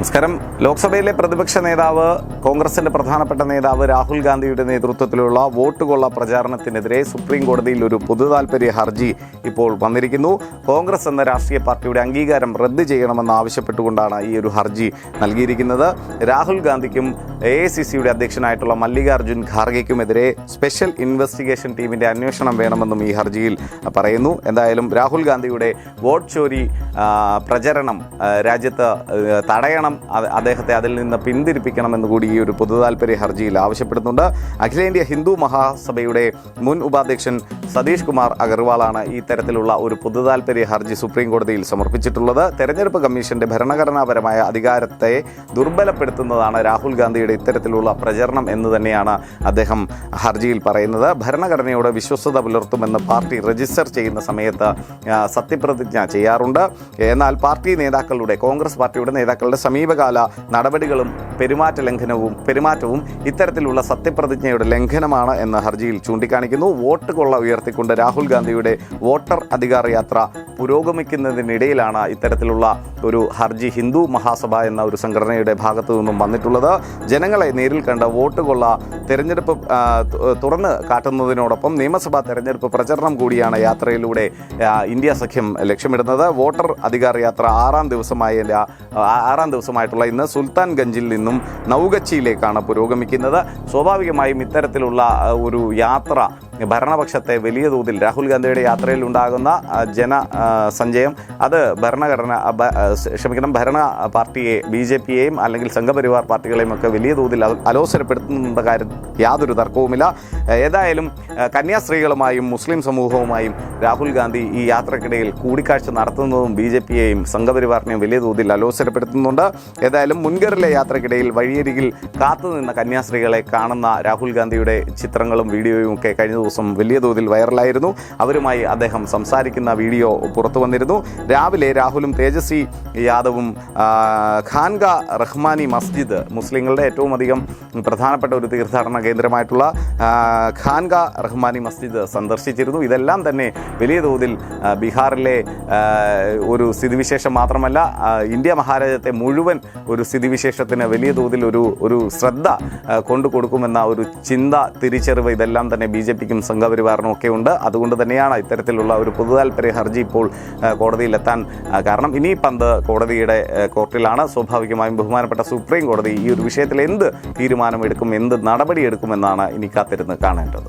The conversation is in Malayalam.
നമസ്കാരം. ലോക്സഭയിലെ പ്രതിപക്ഷ നേതാവ് കോൺഗ്രസിന്റെ പ്രധാനപ്പെട്ട നേതാവ് രാഹുൽ ഗാന്ധിയുടെ നേതൃത്വത്തിലുള്ള വോട്ട് കൊള്ള പ്രചാരണത്തിനെതിരെ സുപ്രീം കോടതിയിൽ ഒരു പൊതുതാൽപര്യ ഹർജി ഇപ്പോൾ വന്നിരിക്കുന്നു. കോൺഗ്രസ് എന്ന രാഷ്ട്രീയ പാർട്ടിയുടെ അംഗീകാരം റദ്ദ് ചെയ്യണമെന്ന് ആവശ്യപ്പെട്ടുകൊണ്ടാണ് ഈ ഒരു ഹർജി നൽകിയിരിക്കുന്നത്. രാഹുൽ ഗാന്ധിക്കും എ ഐ സി സിയുടെ അധ്യക്ഷനായിട്ടുള്ള മല്ലികാർജുൻ ഖാർഗെക്കുമെതിരെ സ്പെഷ്യൽ ഇൻവെസ്റ്റിഗേഷൻ ടീമിന്റെ അന്വേഷണം വേണമെന്നും ഈ ഹർജിയിൽ പറയുന്നു. എന്തായാലും രാഹുൽ ഗാന്ധിയുടെ വോട്ട് ചോരി പ്രചരണം രാജ്യത്ത് തടയണം അത് അദ്ദേഹത്തെ അതിൽ നിന്ന് പിന്തിരിപ്പിക്കണമെന്ന് കൂടി ഈ ഒരു പൊതുതാൽപര്യ ഹർജിയിൽ ആവശ്യപ്പെടുന്നുണ്ട്. അഖിലേന്ത്യാ ഹിന്ദു മഹാസഭയുടെ മുൻ ഉപാധ്യക്ഷൻ സതീഷ് കുമാർ അഗർവാളാണ് ഈ തരത്തിലുള്ള ഒരു പൊതുതാൽപര്യ ഹർജി സുപ്രീം കോടതിയിൽ സമർപ്പിച്ചിട്ടുള്ളത്. തെരഞ്ഞെടുപ്പ് കമ്മീഷന്റെ ഭരണഘടനാപരമായ അധികാരത്തെ ദുർബലപ്പെടുത്തുന്നതാണ് രാഹുൽ ഗാന്ധിയുടെ ഇത്തരത്തിലുള്ള പ്രചരണം എന്ന് തന്നെയാണ് അദ്ദേഹം ഹർജിയിൽ പറയുന്നത്. ഭരണഘടനയോട് വിശ്വസ്തത പുലർത്തുമെന്ന് പാർട്ടി രജിസ്റ്റർ ചെയ്യുന്ന സമയത്ത് സത്യപ്രതിജ്ഞ ചെയ്യാറുണ്ട്. എന്നാൽ പാർട്ടി നേതാക്കളുടെ കോൺഗ്രസ് പാർട്ടിയുടെ നേതാക്കളുടെ സമീപകാല നടപടികളും പെരുമാറ്റ ലംഘനവും പെരുമാറ്റവും ഇത്തരത്തിലുള്ള സത്യപ്രതിജ്ഞയുടെ ലംഘനമാണ് എന്ന് ഹർജിയിൽ ചൂണ്ടിക്കാണിക്കുന്നു. വോട്ട് കൊള്ള ഉയർത്തിക്കൊണ്ട് രാഹുൽ ഗാന്ധിയുടെ വോട്ടർ അധികാര യാത്ര പുരോഗമിക്കുന്നതിനിടയിലാണ് ഇത്തരത്തിലുള്ള ഒരു ഹർജി ഹിന്ദു മഹാസഭ എന്ന ഒരു സംഘടനയുടെ ഭാഗത്തു നിന്നും വന്നിട്ടുള്ളത്. ജനങ്ങളെ നേരിൽ കണ്ട് വോട്ട് കൊള്ള തെരഞ്ഞെടുപ്പ് തുറന്ന് കാട്ടുന്നതിനോടൊപ്പം നിയമസഭാ തെരഞ്ഞെടുപ്പ് പ്രചരണം കൂടിയാണ് യാത്രയിലൂടെ ഇന്ത്യ സഖ്യം ലക്ഷ്യമിടുന്നത്. വോട്ടർ അധികാര യാത്ര ആറാം ദിവസമായ ആറാം ആറാം ദിവസമായിട്ടുള്ള ഇന്ന് സുൽത്താൻഗഞ്ചിൽ നിന്നും നൗഗച്ചിയിലേക്കാണ് പുരോഗമിക്കുന്നത്. സ്വാഭാവികമായും ഇത്തരത്തിലുള്ള ഒരു യാത്ര ഭരണപക്ഷത്തെ വലിയ തോതിൽ രാഹുൽ ഗാന്ധിയുടെ യാത്രയിൽ ഉണ്ടാകുന്ന ജന സഞ്ചയം. അത് ഭരണഘടന ക്ഷമിക്കണം ഭരണ പാർട്ടിയെ ബി ജെ പിയെയും അല്ലെങ്കിൽ സംഘപരിവാർ പാർട്ടികളെയും ഒക്കെ വലിയ തോതിൽ അല- അലോസരപ്പെടുത്തുന്ന കാര്യം യാതൊരു തർക്കവുമില്ല. ഏതായാലും കന്യാസ്ത്രീകളുമായും മുസ്ലിം സമൂഹവുമായും രാഹുൽ ഗാന്ധി ഈ യാത്രക്കിടയിൽ കൂടിക്കാഴ്ച നടത്തുന്നതും ബി ജെ പിയെയും സംഘപരിവാറിനെയും വലിയ തോതിൽ അലോസരപ്പെടുത്തുന്നുണ്ട്. ഏതായാലും മുൻകറിലെ യാത്രക്കിടയിൽ വഴിയരികിൽ കാത്തുനിന്ന കന്യാസ്ത്രീകളെ കാണുന്ന രാഹുൽ ഗാന്ധിയുടെ ചിത്രങ്ങളും വീഡിയോയും ഒക്കെ കഴിഞ്ഞ ദിവസം വലിയ തോതിൽ വൈറലായിരുന്നു. അവരുമായി അദ്ദേഹം സംസാരിക്കുന്ന വീഡിയോ പുറത്തു വന്നിരുന്നു. രാവിലെ രാഹുലും തേജസ്വി യാദവും ഖാൻഗ റഹ്മാനി മസ്ജിദ് മുസ്ലിങ്ങളുടെ ഏറ്റവും അധികം പ്രധാനപ്പെട്ട ഒരു തീർത്ഥാടന കേന്ദ്രമായിട്ടുള്ള ഖാൻഗ റഹ്മാനി മസ്ജിദ് സന്ദർശിച്ചിരുന്നു. ഇതെല്ലാം തന്നെ വലിയ തോതിൽ ബീഹാറിലെ ഒരു സ്ഥിതിവിശേഷം മാത്രമല്ല ഇന്ത്യ മഹാരാജ്യത്തെ മുഴുവൻ ഒരു സ്ഥിതിവിശേഷത്തിന് വലിയ തോതിൽ ഒരു ഒരു ശ്രദ്ധ കൊണ്ടു കൊടുക്കുമെന്ന ഒരു ചിന്ത തിരിച്ചറിവ് ഇതെല്ലാം തന്നെ ബി ജെ പിക്കും സംഘപരിവാറിനും ഒക്കെ ഉണ്ട്. അതുകൊണ്ട് തന്നെയാണ് ഇത്തരത്തിലുള്ള ഒരു പൊതുതാൽപര്യ ഹർജി ഇപ്പോൾ കോടതിയിലെത്താൻ കാരണം ഇനി പന്ത് കോടതിയുടെ കോർട്ടിലാണ്. സ്വാഭാവികമായും ബഹുമാനപ്പെട്ട സുപ്രീം കോടതി ഈ ഒരു വിഷയത്തിൽ എന്ത് തീരുമാനമെടുക്കും എന്ത് നടപടിയെടുക്കുമെന്നാണ് ഇനി കാത്തിരുന്ന് കാണേണ്ടത്.